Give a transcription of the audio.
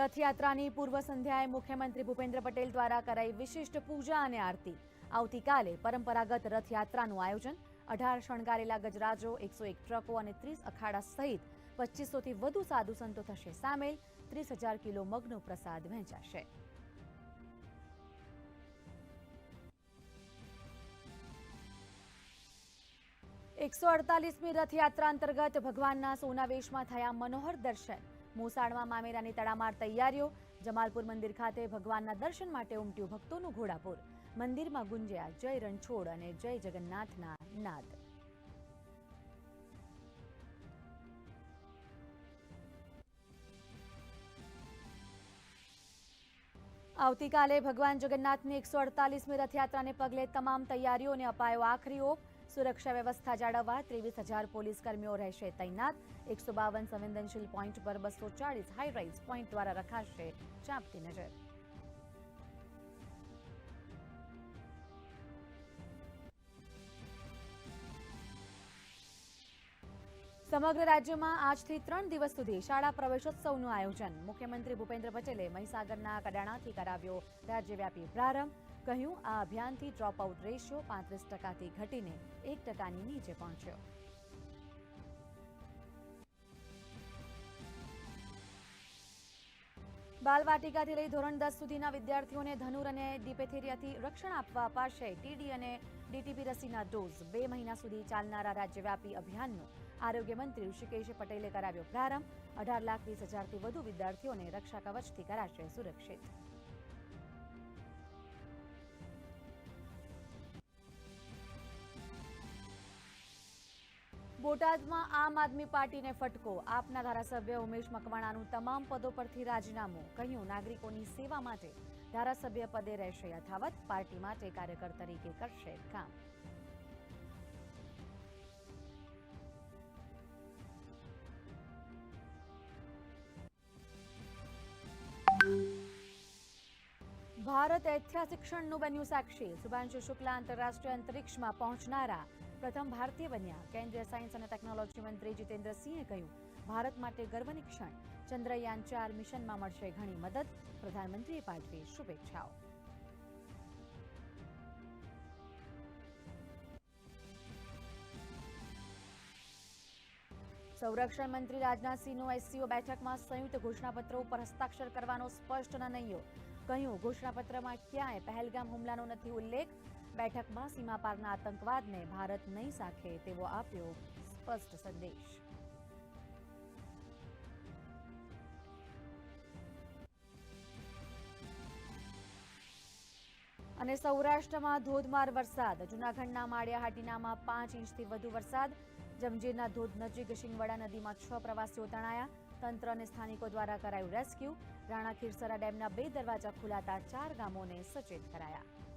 રથયાત્રાની પૂર્વ સંધ્યાએ મુખ્યમંત્રી ભૂપેન્દ્ર પટેલ દ્વારા કરાઈ વિશિષ્ટ પૂજા અને આરતી. આવતીકાલે પરંપરાગત રથયાત્રાનું આયોજન. અઢાર શણગારેલા ગજરાજો, એકસો એક ટ્રકો અને ત્રીસ અખાડા સહિત પચીસોથી વધુ સાધુ સંતો થશે સામેલ. ત્રીસ હજાર કિલો મગનો પ્રસાદ વહેંચાશે. એકસો અડતાલીસમી રથયાત્રા અંતર્ગત ભગવાનના સોનાવેશમાં થયા મનોહર દર્શન. મોસાળમાં મામેરાની તડામાર તૈયારીઓ, જમાલપુર મંદિર ખાતે ભગવાનના દર્શન માટે ઉમટ્યું ભક્તોનું ઘોડાપુર. મંદિરમાં ગુંજ્યા જય રણછોડ અને જય જગન્નાથના નાદ. આવતીકાલે ભગવાન જગન્નાથની એકસો અડતાલીસમી રથયાત્રાને પગલે તમામ તૈયારીઓને અપાયો આખરી ઓપ. સુરક્ષા વ્યવસ્થા જાળવવા ત્રેવીસ હજાર પોલીસ કર્મીઓ રહેશે તૈનાત. એકસો બાવન સંવેદનશીલ પોઈન્ટ પર બસો ચાળીસ હાઈરાઇઝ પોઈન્ટ દ્વારા રખાશે ચાંપતી નજર. સમગ્ર રાજ્યમાં આજથી ત્રણ દિવસ સુધી શાળા પ્રવેશોત્સવનું આયોજન. મુખ્યમંત્રી ભૂપેન્દ્ર પટેલે મહીસાગરના કડાણાથી કરાવ્યો. રાજ્યવ્યાપી પ્રારંભ. કહ્યું, આ અભિયાનથી ડ્રોપઆઉટ રેશિયો પાંત્રીસ ટકાથી ઘટીને એક ટકાની નીચે પહોંચ્યો. બાલવાટિકાથી લઈ ધોરણ દસ સુધીના વિદ્યાર્થીઓને ધનુર અને ડિપેથેરિયાથી રક્ષણ આપવા અપાશે. ટીડી અને ડીટીપી રસીના ડોઝ બે મહિના સુધી ચાલનારા રાજ્યવ્યાપી અભિયાનનો આરોગ્ય મંત્રી ઋષિકેશ પટેલે કરાવ્યો પ્રારંભ. અઢાર લાખ વીસ હજારથી વધુ વિદ્યાર્થીઓને રક્ષા કવચથી કરાશે સુરક્ષિત. બોટાદમાં આમ આદમી પાર્ટીને ફટકો. આપના ધારાસભ્ય ઉમેશ મકવાણાનું તમામ પદો પરથી રાજીનામું. કહ્યું, નાગરિકોની સેવા માટે ધારાસભ્ય પદે રહેશે યથાવત. પાર્ટી માટે કાર્યકર તરીકે કરશે કામ. ભારત ઐતિહાસિક ક્ષણનું બન્યું સાક્ષી. શુભાંશુ શુક્લા આંતરરાષ્ટ્રીય અંતરિક્ષમાં પહોંચનારા પ્રથમ ભારતીય બન્યા. કેન્દ્રીય સાયન્સ અને ટેકનોલોજી મંત્રી જીતેન્દ્રસિંહે કહ્યું, ભારત માટે ગર્વની ક્ષણ. ચંદ્રયાન ચાર મિશનમાં મળશે ઘણી મદદ. પ્રધાનમંત્રીએ પાઠવી શુભેચ્છાઓ. સંરક્ષણ મંત્રી રાજનાથસિંહનું એસસીઓ બેઠકમાં સંયુક્ત ઘોષણાપત્ર ઉપર હસ્તાક્ષર કરવાનો સ્પષ્ટ નિર્ણયો. કહ્યું, ઘોષણાપત્રમાં ક્યાંય પહેલગામ હુમલાનો નથી ઉલ્લેખ. બેઠકમાં સીમાપારના આતંકવાદને ભારત નહીં સાખે તેવો આપ્યો સ્પષ્ટ સંદેશ. અને સૌરાષ્ટ્રમાં ધોધમાર વરસાદ. જૂનાગઢના માળિયાહાટીનામાં પાંચ ઇંચથી વધુ વરસાદ. જમજીરના ધોધ નજીક શિંગવડા નદીમાં છ પ્રવાસીઓ તણાયા. તંત્ર અને સ્થાનિકો દ્વારા કરાયું રેસ્ક્યુ. રાણા ખીરસરા ડેમના બે દરવાજા ખુલાતા ચાર ગામોને સચેત કરાયા.